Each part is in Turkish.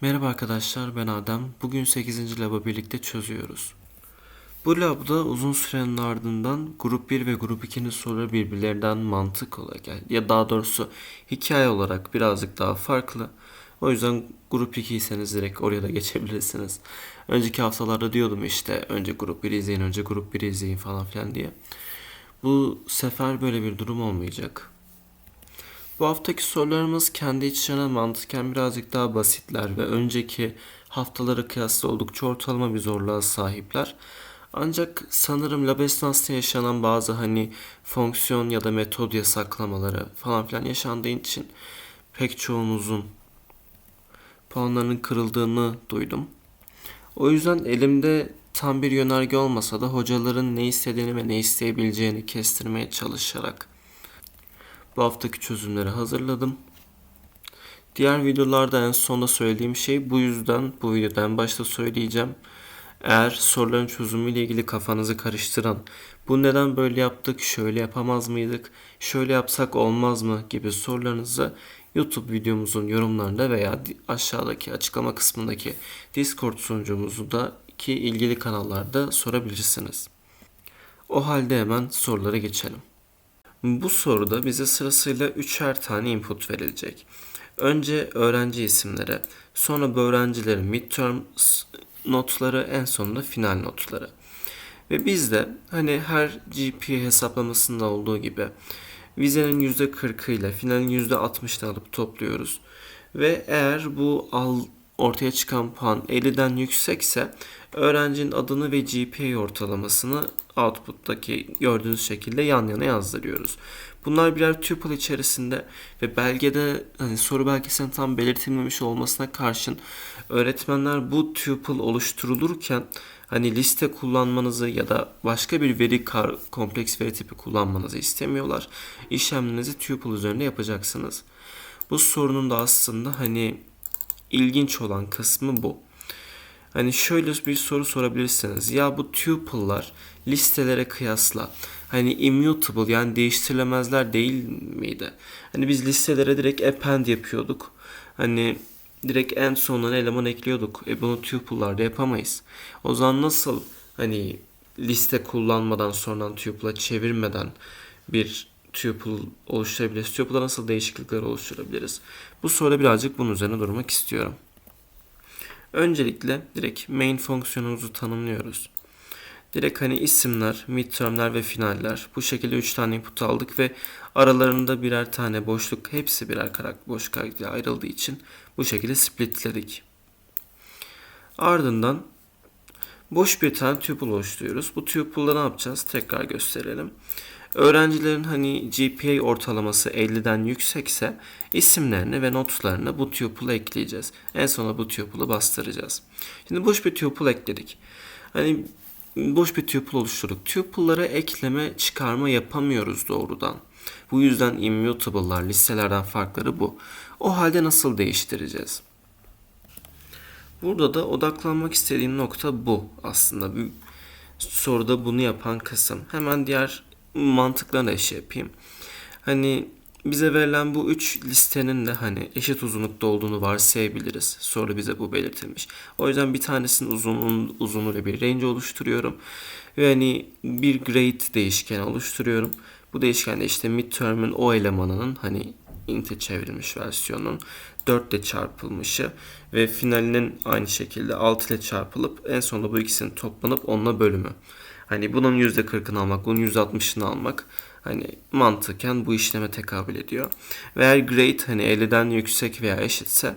Merhaba arkadaşlar ben Adem. Bugün 8. labı birlikte çözüyoruz. Bu labda uzun sürenin ardından grup 1 ve grup 2'nin soruları birbirlerinden mantık olarak ya daha doğrusu hikaye olarak birazcık daha farklı. O yüzden grup 2'yiyseniz direkt oraya da geçebilirsiniz. Önceki haftalarda diyordum işte önce grup 1 izleyin, önce grup 1 izleyin falan filan diye. Bu sefer böyle bir durum olmayacak. Bu haftaki sorularımız kendi içlerine mantıken birazcık daha basitler ve önceki haftalara kıyasla oldukça ortalama bir zorluğa sahipler. Ancak sanırım lab esnasında yaşanan bazı hani fonksiyon ya da metod yasaklamaları falan filan yaşandığı için pek çoğunuzun puanlarının kırıldığını duydum. O yüzden elimde tam bir yönerge olmasa da hocaların ne istediğini ve ne isteyebileceğini kestirmeye çalışarak bu haftaki çözümleri hazırladım. Diğer videolarda en sonda söylediğim şey bu yüzden bu videoda en başta söyleyeceğim. Eğer soruların çözümüyle ilgili kafanızı karıştıran, bu neden böyle yaptık, şöyle yapamaz mıydık, şöyle yapsak olmaz mı gibi sorularınızı YouTube videomuzun yorumlarında veya aşağıdaki açıklama kısmındaki Discord sunucumuzu da ki ilgili kanallarda sorabilirsiniz. O halde hemen sorulara geçelim. Bu soruda bize sırasıyla üçer tane input verilecek. Önce öğrenci isimleri, sonra bu öğrencilerin midterm notları, en sonunda final notları. Ve biz de hani her GPA hesaplamasında olduğu gibi vizenin %40'ı ile finalin %60'ını alıp topluyoruz. Ve eğer bu al, ortaya çıkan puan 50'den yüksekse öğrencinin adını ve GPA ortalamasını output'taki gördüğünüz şekilde yan yana yazdırıyoruz. Bunlar birer tuple içerisinde ve belgede hani soru belgesinin tam belirtilmemiş olmasına karşın öğretmenler bu tuple oluşturulurken hani liste kullanmanızı ya da başka bir veri kar, kompleks veri tipi kullanmanızı istemiyorlar. İşlemlerinizi tuple üzerinde yapacaksınız. Bu sorunun da aslında hani ilginç olan kısmı bu. Hani şöyle bir soru sorabilirsiniz. Ya bu tuple'lar listelere kıyasla hani immutable yani değiştirilemezler değil miydi? Hani biz listelere direkt append yapıyorduk. Hani direkt en sonuna eleman ekliyorduk. E bunu tuple'larda yapamayız. O zaman nasıl hani liste kullanmadan sonradan tuple'a çevirmeden bir tuple oluşturabiliriz? Tuple'a nasıl değişiklikler oluşturabiliriz? Bu soruda birazcık bunun üzerine durmak istiyorum. Öncelikle direkt main fonksiyonumuzu tanımlıyoruz. Direkt hani isimler, midtermler ve finaller. Bu şekilde 3 tane input aldık ve aralarında birer tane boşluk, hepsi birer karakter, boş karakter ayrıldığı için bu şekilde splitledik. Ardından boş bir tane tuple oluşturuyoruz. Bu tuple'da ne yapacağız? Tekrar gösterelim. Öğrencilerin hani GPA ortalaması 50'den yüksekse isimlerini ve notlarını bu tuple'a ekleyeceğiz. En sona bu tuple'ı bastıracağız. Şimdi boş bir tuple ekledik. Hani boş bir tuple oluşturduk. Tuple'lara ekleme çıkarma yapamıyoruz doğrudan. Bu yüzden immutable'lar listelerden farkları bu. O halde nasıl değiştireceğiz? Burada da odaklanmak istediğim nokta bu aslında. Bir soruda bunu yapan kısım. Hemen diğer mantıklarına da şey yapayım. Hani bize verilen bu üç listenin de hani eşit uzunlukta olduğunu varsayabiliriz. Soru bize bu belirtilmiş. O yüzden bir tanesinin uzunluğun uzunluğuyla bir range oluşturuyorum. Ve hani bir grade değişkeni oluşturuyorum. Bu değişkende işte midterm'ün o elemanının hani int'e çevrilmiş versiyonun 4 ile çarpılmışı ve finalinin aynı şekilde 6 ile çarpılıp en sonunda bu ikisinin toplanıp onunla bölümü. Hani bunun %40'ını almak, bunun %60'ını almak hani mantıken bu işleme tekabül ediyor. Ve eğer grade hani 50'den yüksek veya eşitse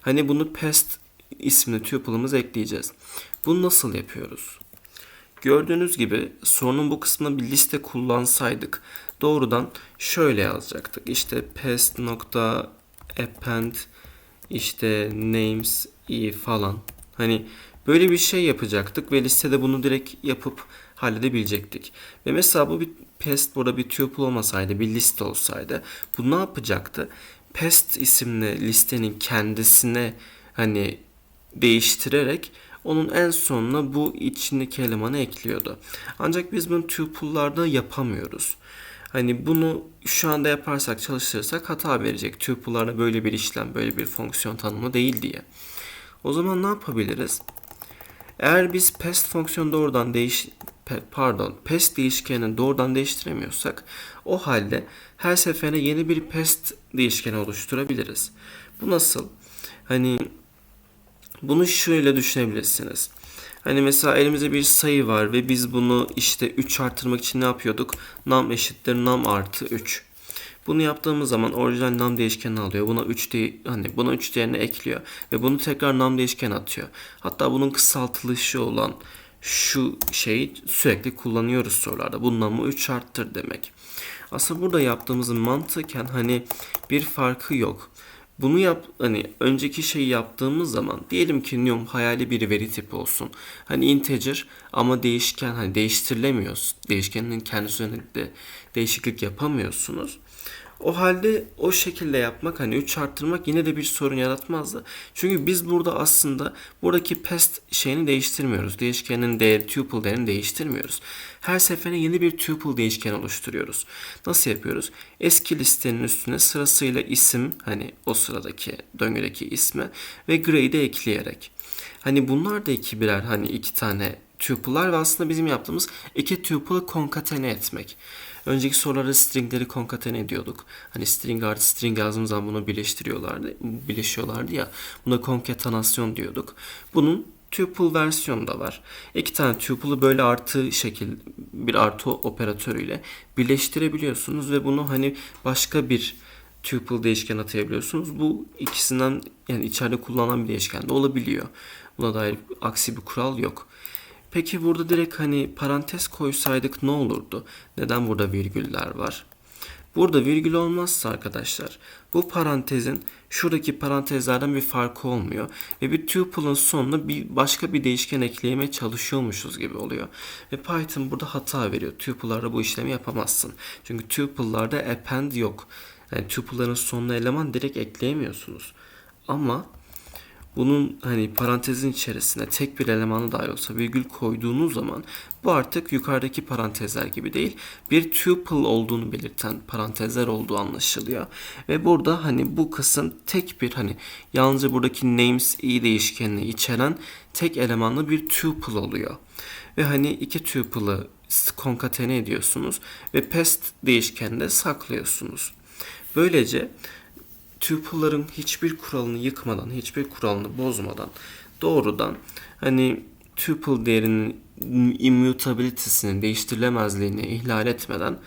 hani bunu past isimli tuple'ımıza ekleyeceğiz. Bunu nasıl yapıyoruz? Gördüğünüz gibi sorunun bu kısmına bir liste kullansaydık doğrudan şöyle yazacaktık. İşte past nokta append işte names i falan. Hani böyle bir şey yapacaktık ve listede bunu direkt yapıp halledebilecektik. Ve mesela bu bir pest burada bir tuple olmasaydı bir liste olsaydı bu ne yapacaktı? Pest isimli listenin kendisine hani değiştirerek onun en sonuna bu içindeki elemanı ekliyordu. Ancak biz bunu tuple'larda yapamıyoruz. Hani bunu şu anda yaparsak çalıştırırsak hata verecek. Tuple'larda böyle bir işlem, böyle bir fonksiyon tanımı değil diye. O zaman ne yapabiliriz? Eğer biz pest fonksiyonu doğrudan değiş pardon pest değişkenini doğrudan değiştiremiyorsak o halde her seferinde yeni bir pest değişkeni oluşturabiliriz. Bu nasıl? Hani bunu şöyle düşünebilirsiniz. Hani mesela elimizde bir sayı var ve biz bunu işte 3 arttırmak için ne yapıyorduk? Num eşittir num artı 3. Bunu yaptığımız zaman orijinal num değişkenini alıyor. Buna 3 de hani buna 3 değerini ekliyor ve bunu tekrar num değişkeni atıyor. Hatta bunun kısaltılışı olan şu şeyi sürekli kullanıyoruz sorularda. Bu num'u 3 arttır demek. Aslında burada yaptığımızın mantıken hani bir farkı yok. Bunu yap hani önceki şeyi yaptığımız zaman diyelim ki num hayali bir veri tipi olsun. Hani integer ama değişken hani değiştirilemiyor. Değişkenin kendisi üzerinde değişiklik yapamıyorsunuz. O halde o şekilde yapmak hani 3 arttırmak yine de bir sorun yaratmazdı. Çünkü biz burada aslında buradaki pest şeyini değiştirmiyoruz. Değişkenin değeri, tuple değerini değiştirmiyoruz. Her seferinde yeni bir tuple değişken oluşturuyoruz. Nasıl yapıyoruz? Eski listenin üstüne sırasıyla isim hani o sıradaki döngüdeki ismi ve grade'i ekleyerek. Hani bunlar da iki birer hani iki tane tuple'lar ve aslında bizim yaptığımız iki tuple'ı konkatene etmek. Önceki sorularda stringleri konkatene ediyorduk. Hani string artı string yazdığımız zaman bunu birleştiriyorlardı, birleşiyorlardı ya. Buna konkatenasyon diyorduk. Bunun tuple versiyonu da var. İki tane tuple'ı böyle artı şekil bir artı operatörüyle birleştirebiliyorsunuz ve bunu hani başka bir tuple değişken atayabiliyorsunuz. Bu ikisinden yani içeride kullanılan bir değişken de olabiliyor. Buna dair aksi bir kural yok. Peki burada direkt hani parantez koysaydık ne olurdu? Neden burada virgüller var? Burada virgül olmazsa arkadaşlar bu parantezin şuradaki parantezlerden bir farkı olmuyor ve bir tuple'ın sonuna bir başka bir değişken ekleyemeye çalışıyormuşuz gibi oluyor. Ve Python burada hata veriyor. Tuple'larda bu işlemi yapamazsın. Çünkü tuple'larda append yok. Yani tuple'ların sonuna eleman direkt ekleyemiyorsunuz. Ama bunun hani parantezin içerisine tek bir elemanı dahil olsa virgül koyduğunuz zaman bu artık yukarıdaki parantezler gibi değil bir tuple olduğunu belirten parantezler olduğu anlaşılıyor. Ve burada hani bu kısım tek bir hani yalnızca buradaki names i değişkenini içeren tek elemanlı bir tuple oluyor. Ve hani iki tuple'ı konkatene ediyorsunuz ve pest değişkeninde saklıyorsunuz. Böylece tuple'ların hiçbir kuralını yıkmadan, hiçbir kuralını bozmadan doğrudan hani tuple değerinin immutability'sini, değiştirilemezliğini ihlal etmeden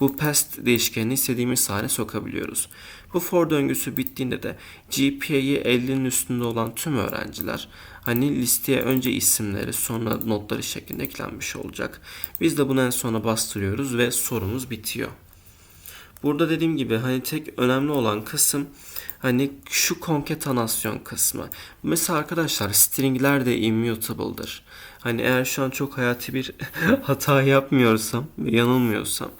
bu past değişkenini istediğimiz hale sokabiliyoruz. Bu for döngüsü bittiğinde de GPA'yı 50'nin üstünde olan tüm öğrenciler hani listeye önce isimleri sonra notları şeklinde eklenmiş olacak. Biz de bunu en sona bastırıyoruz ve sorumuz bitiyor. Burada dediğim gibi hani tek önemli olan kısım hani şu konketanasyon kısmı. Mesela arkadaşlar stringler de immutable'dır. Hani eğer şu an çok hayati bir hata yapmıyorsam yanılmıyorsam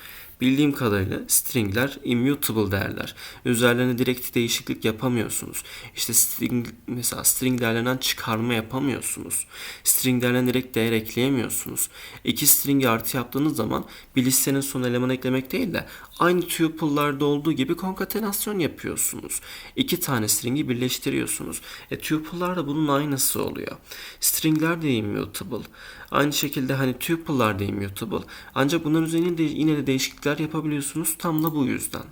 Bildiğim kadarıyla stringler immutable değerler. Üzerlerine direkt değişiklik yapamıyorsunuz. İşte string mesela string değerlerinden çıkarma yapamıyorsunuz. String değerlerine direkt değer ekleyemiyorsunuz. İki string'i artı yaptığınız zaman bir listenin son elemanı eklemek değil de aynı tuple'larda olduğu gibi konkatenasyon yapıyorsunuz. İki tane string'i birleştiriyorsunuz. E tuple'lar da bunun aynısı oluyor. Stringler de immutable. Aynı şekilde hani tuple'lar da immutable. Ancak bunların üzerine de yine de değişiklikler yapabiliyorsunuz tam da bu yüzden.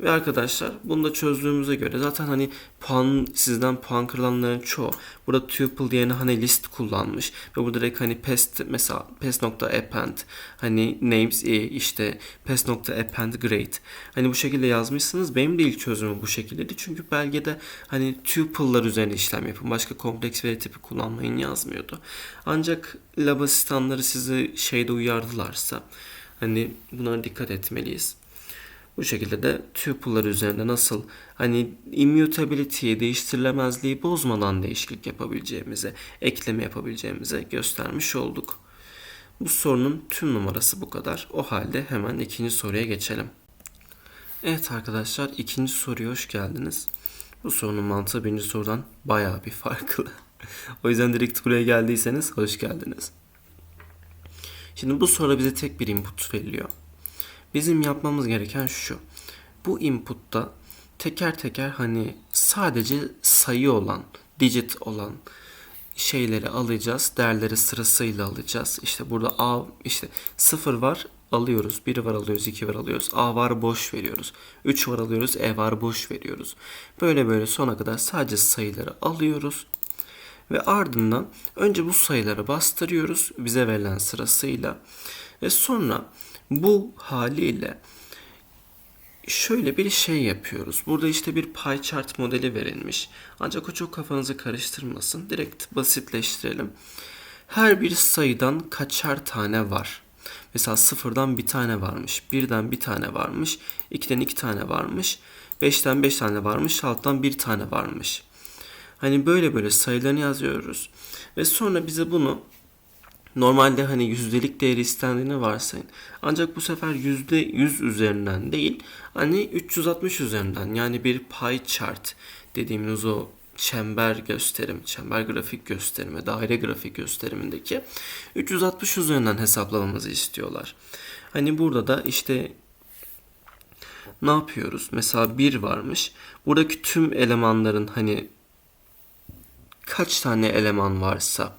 Ve arkadaşlar bunu da çözdüğümüze göre zaten hani puan sizden puan kırılanların çoğu burada tuple yerine hani list kullanmış ve burada direkt hani pest mesela pest.append hani names e işte pest.append grade hani bu şekilde yazmışsınız. Benim de ilk çözümüm bu şekildeydi. Çünkü belgede hani tuple'lar üzerine işlem yapın. Başka kompleks veri tipi kullanmayın yazmıyordu. Ancak lab asistanları sizi şeyde uyardılarsa hani buna dikkat etmeliyiz. Bu şekilde de tuple'lar üzerinde nasıl hani immutability'yi değiştirilemezliği bozmadan değişiklik yapabileceğimize, ekleme yapabileceğimize göstermiş olduk. Bu sorunun tüm numarası bu kadar. O halde hemen ikinci soruya geçelim. Evet arkadaşlar ikinci soruya hoş geldiniz. Bu sorunun mantığı birinci sorudan bayağı bir farklı. o yüzden direkt buraya geldiyseniz hoş geldiniz. Şimdi bu soruda bize tek bir input veriliyor. Bizim yapmamız gereken şu. Bu input'ta teker teker hani sadece sayı olan, digit olan şeyleri alacağız. Değerleri sırasıyla alacağız. İşte burada A işte 0 var alıyoruz. 1 var alıyoruz, 2 var alıyoruz. A var boş veriyoruz. 3 var alıyoruz, E var boş veriyoruz. Böyle böyle sona kadar sadece sayıları alıyoruz. Ve ardından önce bu sayıları bastırıyoruz bize verilen sırasıyla. Ve sonra bu haliyle şöyle bir şey yapıyoruz. Burada işte bir pie chart modeli verilmiş. Ancak o çok kafanızı karıştırmasın. Direkt basitleştirelim. Her bir sayıdan kaçar tane var? Mesela sıfırdan bir tane varmış, birden bir tane varmış, ikiden iki tane varmış, beşten beş tane varmış, alttan bir tane varmış. Hani böyle böyle sayılarını yazıyoruz. Ve sonra bize bunu normalde hani yüzdelik değeri istendiğini varsayın. Ancak bu sefer yüzde yüz üzerinden değil hani 360 üzerinden yani bir pie chart dediğimiz o çember gösterim, çember grafik gösterimi, daire grafik gösterimindeki 360 üzerinden hesaplamamızı istiyorlar. Hani burada da işte ne yapıyoruz? Mesela 1 varmış. Buradaki tüm elemanların hani kaç tane eleman varsa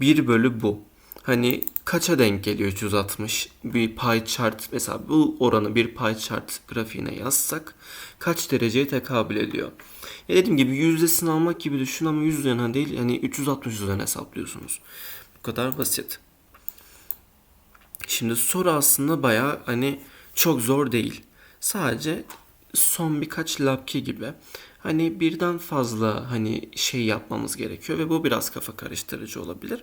1 bölü bu. Hani kaça denk geliyor 360? Bir pie chart mesela bu oranı bir pie chart grafiğine yazsak kaç dereceye tekabül ediyor? Ya dediğim gibi yüzdesini almak gibi düşün ama 100 üzerinden değil yani 360 üzerinden hesaplıyorsunuz. Bu kadar basit. Şimdi soru aslında baya hani çok zor değil. Sadece son birkaç lapki gibi hani birden fazla hani şey yapmamız gerekiyor ve bu biraz kafa karıştırıcı olabilir.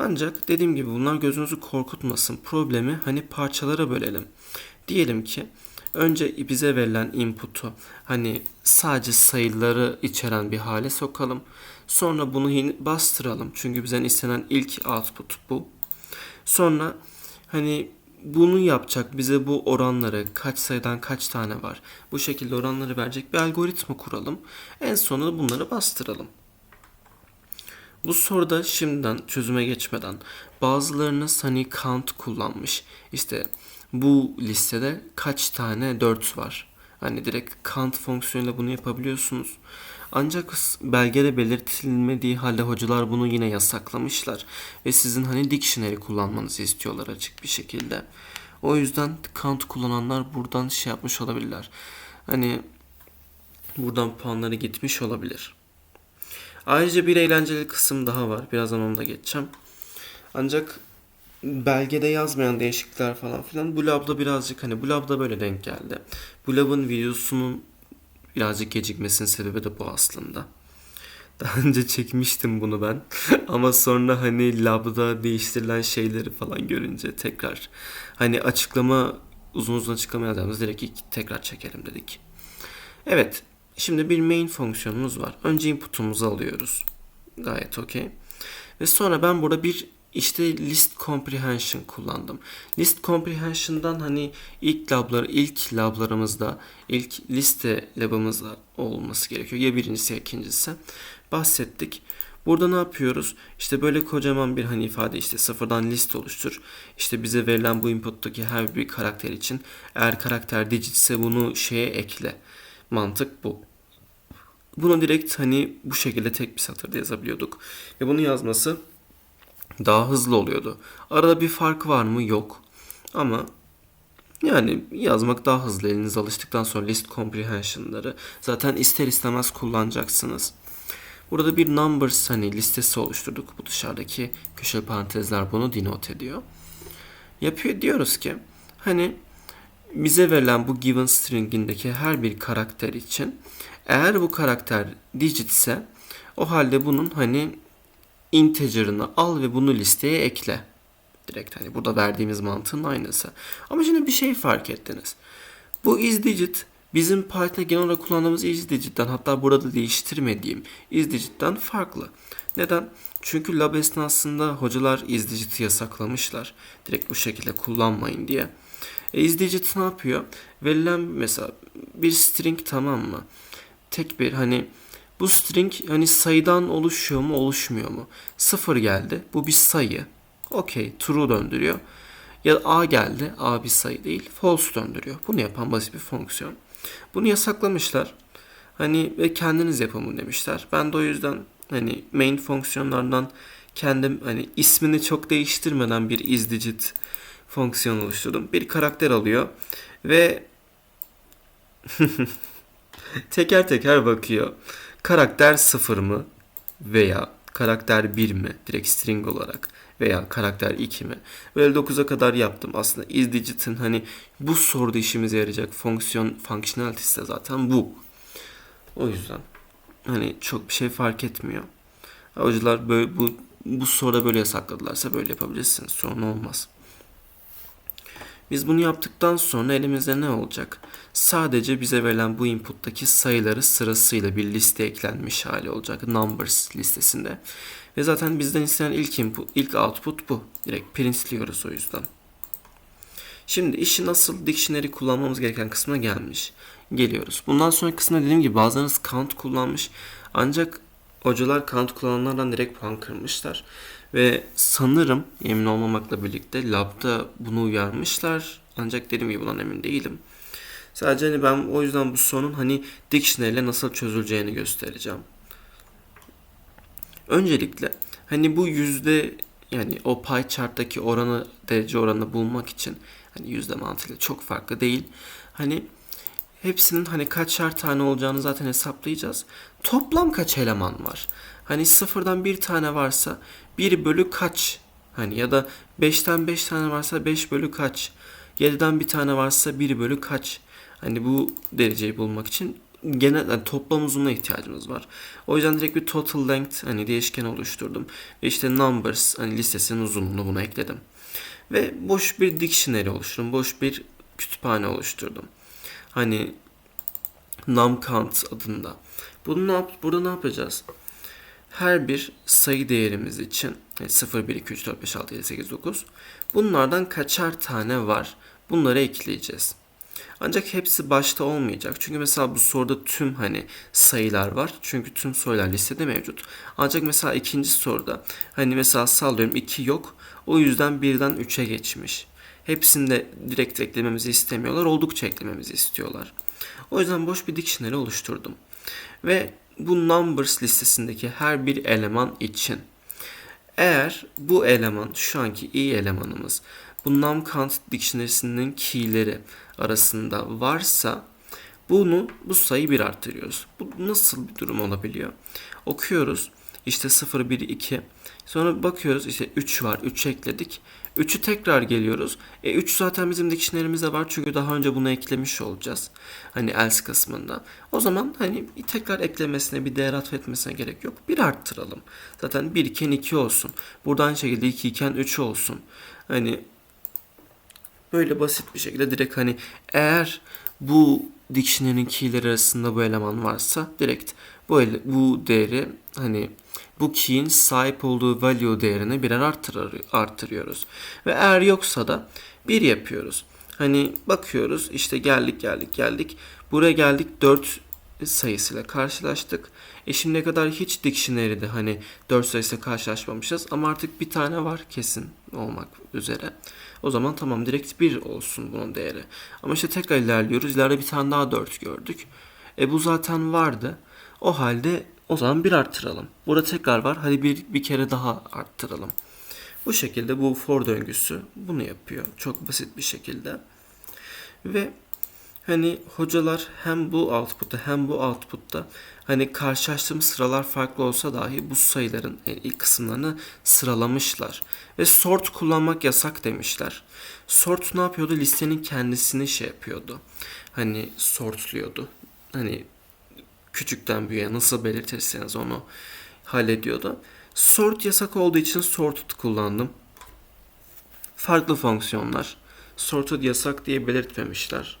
Ancak dediğim gibi bunlar gözünüzü korkutmasın. Problemi hani parçalara bölelim. Diyelim ki önce bize verilen input'u hani sadece sayıları içeren bir hale sokalım. Sonra bunu bastıralım. Çünkü bizden istenen ilk output bu. Sonra hani bunu yapacak bize bu oranları kaç sayıdan kaç tane var bu şekilde oranları verecek bir algoritma kuralım. En sonunda bunları bastıralım. Bu soruda şimdiden çözüme geçmeden bazılarınız hani count kullanmış. İşte bu listede kaç tane 4 var? Hani direkt count fonksiyonuyla bunu yapabiliyorsunuz. Ancak belgede belirtilmediği halde hocalar bunu yine yasaklamışlar. Ve sizin hani dictionary kullanmanızı istiyorlar açık bir şekilde. O yüzden count kullananlar buradan şey yapmış olabilirler. Hani buradan puanları gitmiş olabilir. Ayrıca bir eğlenceli kısım daha var. Birazdan onu da geçeceğim. Ancak belgede yazmayan değişiklikler falan filan bu labda birazcık hani bu labda böyle denk geldi. Bu labın videosunun birazcık gecikmesinin sebebi de bu aslında. Daha önce çekmiştim bunu ben. Ama sonra hani labda değiştirilen şeyleri falan görünce tekrar hani açıklama uzun uzun açıklama yazacağımız direkt tekrar çekelim dedik. Evet. Şimdi bir main fonksiyonumuz var. Önce input'umuzu alıyoruz. Gayet okey. Ve sonra ben burada bir işte list comprehension kullandım. List comprehension'dan hani ilk lablar, ilk lablarımızda, ilk liste labımızda olması gerekiyor. Ya birincisi ya ikincisi. Bahsettik. Burada ne yapıyoruz? İşte böyle kocaman bir hani ifade işte sıfırdan list oluştur. İşte bize verilen bu input'taki her bir karakter için eğer karakter digitse bunu şeye ekle. Mantık bu. Bunu direkt hani bu şekilde tek bir satırda yazabiliyorduk. Ve bunu yazması daha hızlı oluyordu. Arada bir fark var mı? Yok. Ama yani yazmak daha hızlı eliniz alıştıktan sonra list comprehension'ları zaten ister istemez kullanacaksınız. Burada bir numbers hani listesi oluşturduk. Bu dışarıdaki köşe parantezler bunu denote ediyor. Yapıyor diyoruz ki hani bize verilen bu given string'indeki her bir karakter için eğer bu karakter digit ise o halde bunun hani integer'ını al ve bunu listeye ekle. Direkt hani burada verdiğimiz mantığın aynısı. Ama şimdi bir şey fark ettiniz. Bu is digit bizim Python'da genel olarak kullandığımız is digit'ten hatta burada değiştirmediğim is digit'ten farklı. Neden? Çünkü lab esnasında hocalar is digit'i yasaklamışlar. Direkt bu şekilde kullanmayın diye. E, is digit ne yapıyor? Verilen mesela bir string tamam mı? Tek bir hani bu string hani sayıdan oluşuyor mu oluşmuyor mu? Sıfır geldi. Bu bir sayı. Okey true döndürüyor. Ya A geldi. A bir sayı değil. False döndürüyor. Bunu yapan basit bir fonksiyon. Bunu yasaklamışlar. Hani ve kendiniz yapın bunu demişler. Ben de o yüzden hani main fonksiyonlardan kendim hani ismini çok değiştirmeden bir isdigit fonksiyon oluşturdum. Bir karakter alıyor ve teker teker bakıyor. Karakter 0 mı veya karakter 1 mi direkt string olarak veya karakter 2 mi? Böyle 9'a kadar yaptım. Aslında isdigit'in hani bu soruda işimize yarayacak fonksiyon functionality'si de zaten bu. O yüzden hani çok bir şey fark etmiyor. Hocalar böyle bu bu soruda böyle yasakladılarsa böyle yapabilirsiniz. Sorun olmaz. Biz bunu yaptıktan sonra elimizde ne olacak? Sadece bize verilen bu input'taki sayıları sırasıyla bir liste eklenmiş hali olacak. Numbers listesinde. Ve zaten bizden istenen ilk input, ilk output bu. Direkt printliyoruz o yüzden. Şimdi işi nasıl dictionary kullanmamız gereken kısmına gelmiş. Geliyoruz. Bundan sonraki kısımda dediğim gibi bazılarınız count kullanmış. Ancak hocalar count kullananlardan direkt puan kırmışlar. Ve sanırım emin olmamakla birlikte labda bunu uyarmışlar. Ancak dediğim gibi bundan emin değilim. Sadece hani ben o yüzden bu sorunun hani dictionary ile nasıl çözüleceğini göstereceğim. Öncelikle hani bu yüzde yani o pie chart'taki oranı derece oranını bulmak için hani yüzde mantığıyla çok farklı değil. Hani hepsinin hani kaçar tane olacağını zaten hesaplayacağız. Toplam kaç eleman var? Hani sıfırdan bir tane varsa 1 bölü kaç? Hani ya da 5'ten 5 tane varsa 5 bölü kaç? 7'den bir tane varsa 1 bölü kaç? Hani bu dereceyi bulmak için genel yani toplam uzunluğa ihtiyacımız var. O yüzden direkt bir total length hani değişken oluşturdum. Ve işte numbers hani listesinin uzunluğunu buna ekledim. Ve boş bir dictionary oluşturdum. Boş bir kütüphane oluşturdum. Hani numcount adında. Bunu ne yap burada ne yapacağız? Her bir sayı değerimiz için yani 0, 1, 2, 3, 4, 5, 6, 7, 8, 9 bunlardan kaçar tane var? Bunları ekleyeceğiz. Ancak hepsi başta olmayacak. Çünkü mesela bu soruda tüm hani sayılar var. Çünkü tüm sayılar listede mevcut. Ancak mesela ikinci soruda hani mesela sallıyorum 2 yok. O yüzden birden 3'e geçmiş. Hepsini de direkt eklememizi istemiyorlar. Oldukça eklememizi istiyorlar. O yüzden boş bir dictionary oluşturdum. Ve bu numbers listesindeki her bir eleman için eğer bu eleman şu anki i elemanımız bu numcount dictionary'sinin key'leri arasında varsa bunu bu sayı bir arttırıyoruz. Bu nasıl bir durum olabiliyor? Okuyoruz. İşte 0 1 2 Sonra bakıyoruz işte 3 var. 3 ekledik. 3'ü tekrar geliyoruz. E 3 zaten bizim dictionary'mizde var çünkü daha önce bunu eklemiş olacağız. Hani else kısmında. O zaman hani tekrar eklemesine bir değer atfetmesine gerek yok. Bir arttıralım. Zaten 1 iken 2 olsun. Buradan şekilde 2 iken 3 olsun. Hani böyle basit bir şekilde direkt hani eğer bu dictionary'nin key'leri arasında bu eleman varsa direkt bu ele, bu değeri hani bu key'in sahip olduğu value değerini birer arttır, arttırıyoruz. Ve eğer yoksa da bir yapıyoruz. Hani bakıyoruz işte geldik geldik geldik. Buraya geldik 4 sayısıyla karşılaştık. E şimdiye kadar hiç dictionary'de hani 4 sayısıyla karşılaşmamışız ama artık bir tane var kesin olmak üzere. O zaman tamam direkt 1 olsun bunun değeri. Ama işte tekrar ilerliyoruz. İleride bir tane daha 4 gördük. E bu zaten vardı. O halde o zaman bir arttıralım. Burada tekrar var. Hadi bir, bir kere daha arttıralım. Bu şekilde bu for döngüsü bunu yapıyor. Çok basit bir şekilde. Ve hani hocalar hem bu output'ta hem bu output'ta hani karşılaştığımız sıralar farklı olsa dahi bu sayıların yani ilk kısımlarını sıralamışlar. Ve sort kullanmak yasak demişler. Sort ne yapıyordu? Listenin kendisini şey yapıyordu. Hani sortluyordu. Hani küçükten büyüğe nasıl belirtirseniz onu hallediyordu. Sort yasak olduğu için sorted kullandım. Farklı fonksiyonlar. Sorted yasak diye belirtmemişler.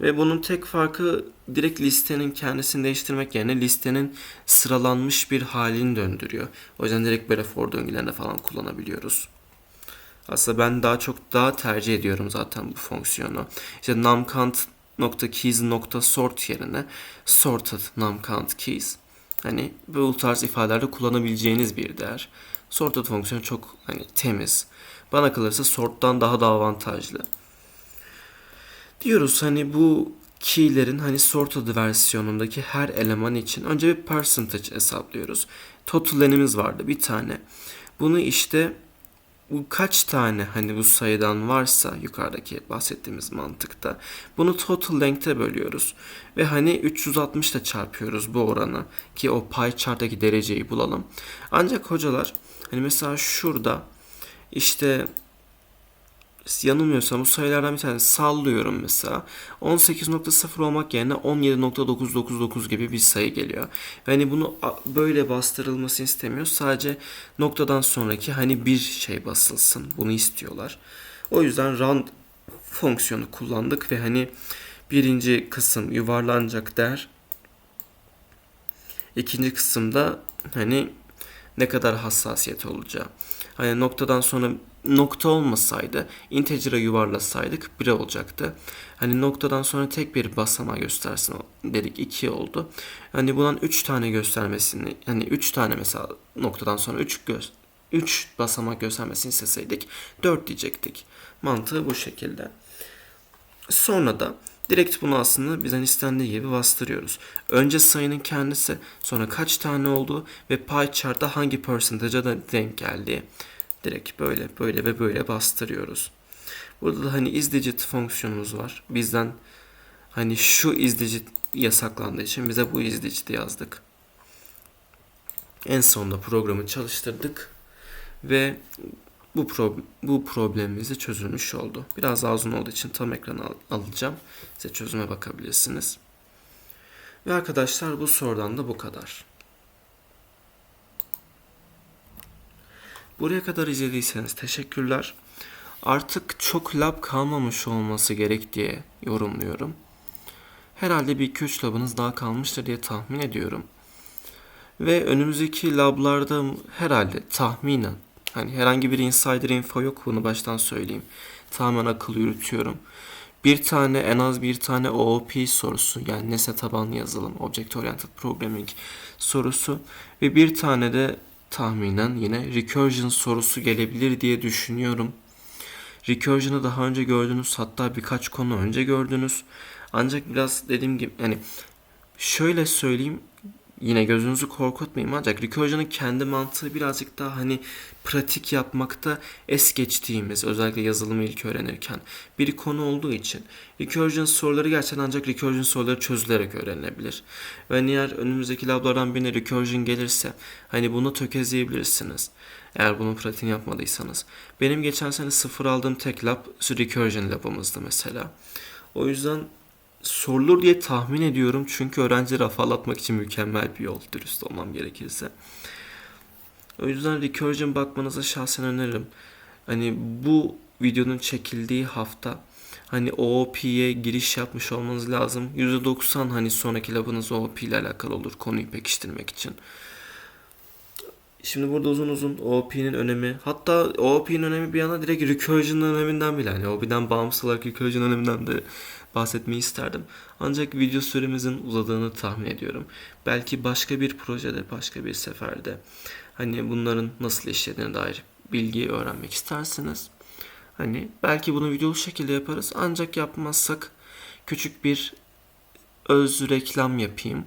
Ve bunun tek farkı direkt listenin kendisini değiştirmek yerine listenin sıralanmış bir halini döndürüyor. O yüzden direkt böyle for döngülerinde falan kullanabiliyoruz. Aslında ben daha çok daha tercih ediyorum zaten bu fonksiyonu. İşte numcount nokta keys nokta sort yerine sorted numcount keys hani bu tarz ifadelerde kullanabileceğiniz bir değer. Sorted fonksiyonu çok hani temiz. Bana kalırsa sort'tan daha da avantajlı. Diyoruz hani bu key'lerin hani sorted versiyonundaki her eleman için önce bir percentage hesaplıyoruz. Total lenimiz vardı bir tane. Bunu işte bu kaç tane hani bu sayıdan varsa yukarıdaki bahsettiğimiz mantıkta bunu total length'e bölüyoruz. Ve hani 360 ile çarpıyoruz bu oranı ki o pie chart'taki dereceyi bulalım. Ancak hocalar hani mesela şurada işte yanılmıyorsam bu sayılardan bir tane sallıyorum mesela. 18.0 olmak yerine 17.999 gibi bir sayı geliyor. Yani bunu böyle bastırılmasını istemiyor. Sadece noktadan sonraki hani bir şey basılsın. Bunu istiyorlar. O yüzden round fonksiyonu kullandık ve hani birinci kısım yuvarlanacak der. İkinci kısımda hani ne kadar hassasiyet olacağı. Hani noktadan sonra nokta olmasaydı integer'a yuvarlasaydık 1 olacaktı. Hani noktadan sonra tek bir basamağı göstersin dedik 2 oldu. Hani bundan 3 tane göstermesini hani 3 tane mesela noktadan sonra 3 göz 3 basamak göstermesini isteseydik 4 diyecektik. Mantığı bu şekilde. Sonra da direkt bunu aslında bizden istendiği gibi bastırıyoruz. Önce sayının kendisi, sonra kaç tane olduğu ve pie chart'ta hangi percentage'a denk geldiği. Direkt böyle böyle ve böyle bastırıyoruz. Burada da hani isDigit fonksiyonumuz var. Bizden hani şu isDigit yasaklandığı için bize bu isDigit'i yazdık. En sonunda programı çalıştırdık ve bu, pro bu problemimiz de çözülmüş oldu. Biraz daha uzun olduğu için tam ekranı al alacağım. Size çözüme bakabilirsiniz. Ve arkadaşlar bu sorudan da bu kadar. Buraya kadar izlediyseniz teşekkürler. Artık çok lab kalmamış olması gerek diye yorumluyorum. Herhalde bir 2-3 labınız daha kalmıştır diye tahmin ediyorum. Ve önümüzdeki lablarda herhalde tahminen hani herhangi bir insider info yok bunu baştan söyleyeyim. Tamamen akıl yürütüyorum. Bir tane en az bir tane OOP sorusu yani nesne tabanlı yazılım Object Oriented Programming sorusu ve bir tane de tahminen yine recursion sorusu gelebilir diye düşünüyorum. Recursion'ı daha önce gördünüz hatta birkaç konu önce gördünüz. Ancak biraz dediğim gibi yani şöyle söyleyeyim yine gözünüzü korkutmayayım ancak recursion'ın kendi mantığı birazcık daha hani pratik yapmakta es geçtiğimiz özellikle yazılımı ilk öğrenirken bir konu olduğu için recursion soruları gerçekten ancak recursion soruları çözülerek öğrenilebilir. Ve eğer önümüzdeki lablardan birine recursion gelirse hani bunu tökezleyebilirsiniz. Eğer bunun pratiğini yapmadıysanız. Benim geçen sene sıfır aldığım tek lab recursion labımızdı mesela. O yüzden sorulur diye tahmin ediyorum. Çünkü öğrencileri afallatmak için mükemmel bir yol dürüst olmam gerekirse. O yüzden Recursion bakmanızı şahsen öneririm. Hani bu videonun çekildiği hafta hani OOP'ye giriş yapmış olmanız lazım. %90 hani sonraki labınız OOP ile alakalı olur konuyu pekiştirmek için. Şimdi burada uzun uzun OOP'nin önemi hatta OOP'nin önemi bir yana direkt Recursion'ın öneminden bile hani OOP'den bağımsız olarak Recursion öneminden de bahsetmeyi isterdim. Ancak video süremizin uzadığını tahmin ediyorum. Belki başka bir projede, başka bir seferde hani bunların nasıl işlediğine dair bilgi öğrenmek isterseniz hani belki bunu videolu şekilde yaparız. Ancak yapmazsak küçük bir öz reklam yapayım.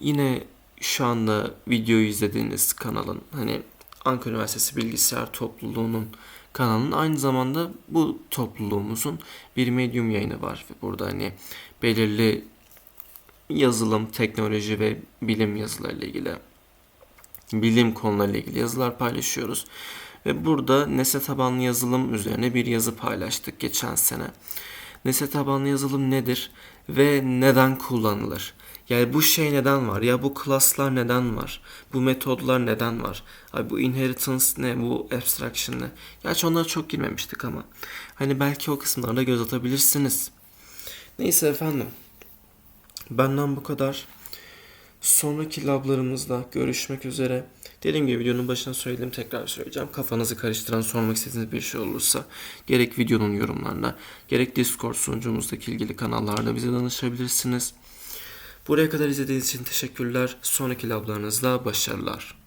Yine şu anda videoyu izlediğiniz kanalın hani Ankara Üniversitesi Bilgisayar Topluluğu'nun kanalının aynı zamanda bu topluluğumuzun bir medium yayını var ve burada hani belirli yazılım, teknoloji ve bilim yazılarıyla ilgili bilim konularıyla ilgili yazılar paylaşıyoruz. Ve burada nesne tabanlı yazılım üzerine bir yazı paylaştık geçen sene. Nesne tabanlı yazılım nedir ve neden kullanılır? Yani bu şey neden var? Ya bu klaslar neden var? Bu metodlar neden var? Ay bu inheritance ne? Bu abstraction ne? Gerçi onlara çok girmemiştik ama. Hani belki o kısımlarda göz atabilirsiniz. Neyse efendim. Benden bu kadar. Sonraki lablarımızda görüşmek üzere. Dediğim gibi videonun başına söyledim tekrar söyleyeceğim. Kafanızı karıştıran sormak istediğiniz bir şey olursa gerek videonun yorumlarına gerek Discord sunucumuzdaki ilgili kanallarda bize danışabilirsiniz. Buraya kadar izlediğiniz için teşekkürler. Sonraki lablarınızda başarılar.